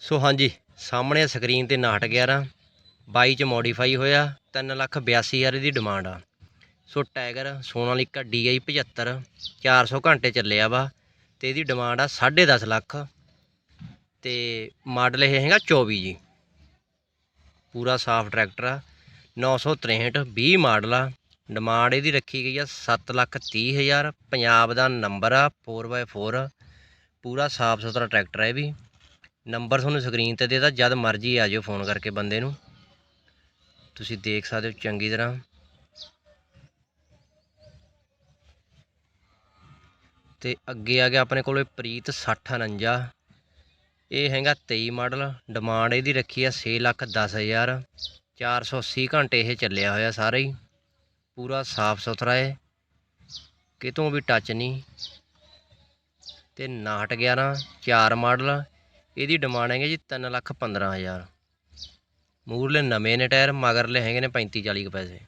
ਸੋ ਹਾਂਜੀ, ਸਾਹਮਣੇ ਸਕਰੀਨ ਤੇ 911 22 ਚ ਮੋਡੀਫਾਈ ਹੋਇਆ 382000 ਦੀ ਡਿਮਾਂਡ ਆ। ਸੋ ਟਾਈਗਰ ਸੋਨਾਲੀਕਾ DI 75 400 ਘੰਟੇ ਚੱਲਿਆ ਵਾ, ਤੇ ਇਹਦੀ ਡਿਮਾਂਡ ਆ 10.5 ਲੱਖ। ਤੇ ਮਾਡਲ ਇਹ ਹੈਗਾ 24 ਜੀ। ਪੂਰਾ ਸਾਫ਼ ਟਰੈਕਟਰ ਆ 963 20 ਮਾਡਲ ਆ। ਡਿਮਾਂਡ ਇਹਦੀ ਰੱਖੀ ਗਈ ਆ 7 ਲੱਖ 30 ਹਜ਼ਾਰ। ਪੰਜਾਬ ਦਾ ਨੰਬਰ ਆ 4x4 ਪੂਰਾ ਸਾਫ਼ ਸੁਥਰਾ ਟਰੈਕਟਰ ਹੈ ਇਹ ਵੀ। ਨੰਬਰ ਤੁਹਾਨੂੰ ਸਕਰੀਨ ਤੇ ਦੇਤਾ ਜਦ ਮਰਜ਼ੀ ਆ ਜਾਓ ਫੋਨ ਕਰਕੇ ਬੰਦੇ ਨੂੰ। ਤੁਸੀਂ ਦੇਖ ਸਕਦੇ ਹੋ ਚੰਗੀ ਤਰ੍ਹਾਂ। ਤੇ ਅੱਗੇ ਆ ਗਿਆ ਆਪਣੇ ਕੋਲ ਪ੍ਰੀਤ 6049 ਇਹ ਹੈਗਾ 23 ਮਾਡਲ। ਡਿਮਾਂਡ ਇਹਦੀ ਰੱਖੀ ਆ 6 ਲੱਖ 10 ਹਜ਼ਾਰ। 480 ਘੰਟੇ ਇਹ ਚੱਲਿਆ ਹੋਇਆ ਸਾਰਾ ਹੀ। ਪੂਰਾ ਸਾਫ਼ ਸੁਥਰਾ ਹੈ ਕਿਤੋਂ ਵੀ ਟੱਚ ਨਹੀਂ। ਤੇ 911 4 ਮਾਡਲ। ਇਹਦੀ ਡਿਮਾਂਡ ਹੈਗੀ ਜੀ 3 ਲੱਖ 15 ਹਜ਼ਾਰ। ਮੂਰਲੇ ਨਵੇਂ ਨੇ ਟਾਇਰ, ਮਗਰਲੇ ਹੈਗੇ ਨੇ 35 40 ਕੁ ਪੈਸੇ।